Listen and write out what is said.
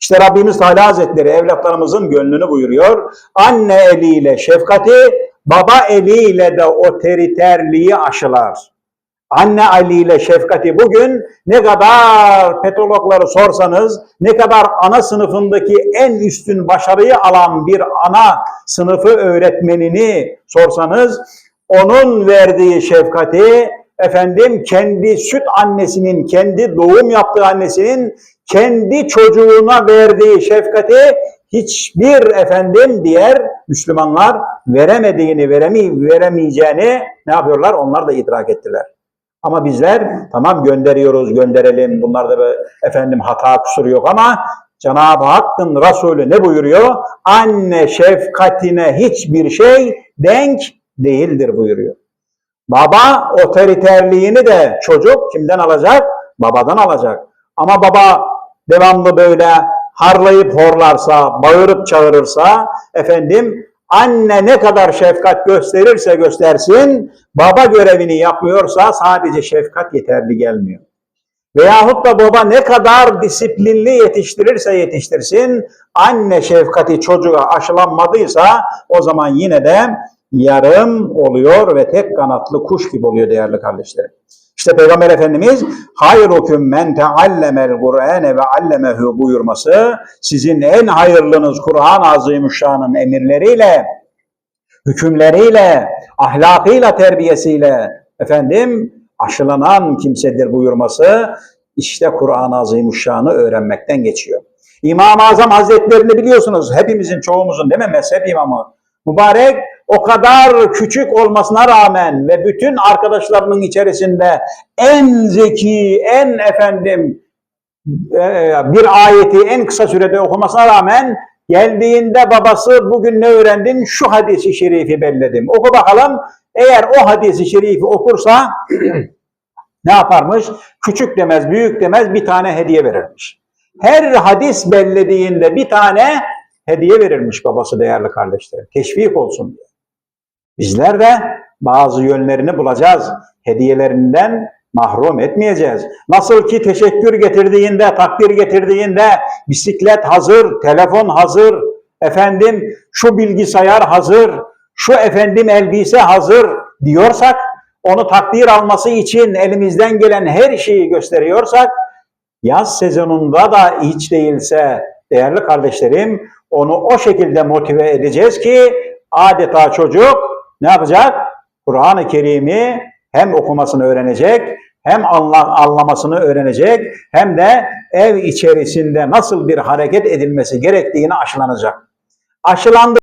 İşte Rabbimiz Teala Hazretleri evlatlarımızın gönlünü buyuruyor. Anne eliyle şefkati, baba eliyle de otoriterliği aşılar. Anne eliyle şefkati bugün ne kadar petrologları sorsanız, ne kadar ana sınıfındaki en üstün başarıyı alan bir ana sınıfı öğretmenini sorsanız, onun verdiği şefkati efendim kendi süt annesinin, kendi doğum yaptığı annesinin kendi çocuğuna verdiği şefkati hiçbir efendim diğer Müslümanlar veremediğini, veremi, veremeyeceğini ne yapıyorlar? Onlar da idrak ettiler. Ama bizler tamam gönderiyoruz, gönderelim. Bunlarda bir, efendim hata kusur yok ama Cenab-ı Hakk'ın Resulü ne buyuruyor? Anne şefkatine hiçbir şey denk değildir buyuruyor. Baba otoriterliğini de çocuk kimden alacak? Babadan alacak. Ama baba devamlı böyle harlayıp horlarsa, bağırıp çağırırsa, efendim anne ne kadar şefkat gösterirse göstersin, baba görevini yapmıyorsa sadece şefkat yeterli gelmiyor. Veyahut da baba ne kadar disiplinli yetiştirirse yetiştirsin, anne şefkati çocuğa aşılanmadıysa o zaman yine de yarım oluyor ve tek kanatlı kuş gibi oluyor değerli kardeşlerim. İşte Peygamber Efendimiz hayrukum men teallemel Kur'ane ve allemehu buyurması sizin en hayırlınız Kur'an-ı Azimüşşan'ın emirleriyle, hükümleriyle, ahlakıyla, terbiyesiyle efendim aşılanan kimsedir buyurması işte Kur'an-ı Azimüşşan'ı öğrenmekten geçiyor. İmam-ı Azam Hazretlerini biliyorsunuz hepimizin çoğumuzun değil mi mezhep imamı mübarek o kadar küçük olmasına rağmen ve bütün arkadaşlarının içerisinde en zeki, en efendim e, bir ayeti en kısa sürede okumasına rağmen geldiğinde babası bugün ne öğrendin? Şu hadisi şerifi belledim. Oku bakalım. Eğer o hadisi şerifi okursa ne yaparmış? Küçük demez, büyük demez bir tane hediye verirmiş. Her hadis bellediğinde bir tane hediye verirmiş babası değerli kardeşlerim. Teşvik olsun diye. Bizler de bazı yönlerini bulacağız. Hediyelerinden mahrum etmeyeceğiz. Nasıl ki teşekkür getirdiğinde, takdir getirdiğinde bisiklet hazır, telefon hazır, efendim şu bilgisayar hazır, şu efendim elbise hazır diyorsak, onu takdir alması için elimizden gelen her şeyi gösteriyorsak, yaz sezonunda da hiç değilse değerli kardeşlerim, onu o şekilde motive edeceğiz ki adeta çocuk ne yapacak? Kur'an-ı Kerim'i hem okumasını öğrenecek, hem anla, anlamasını öğrenecek, hem de ev içerisinde nasıl bir hareket edilmesi gerektiğini aşılanacak. Aşılandı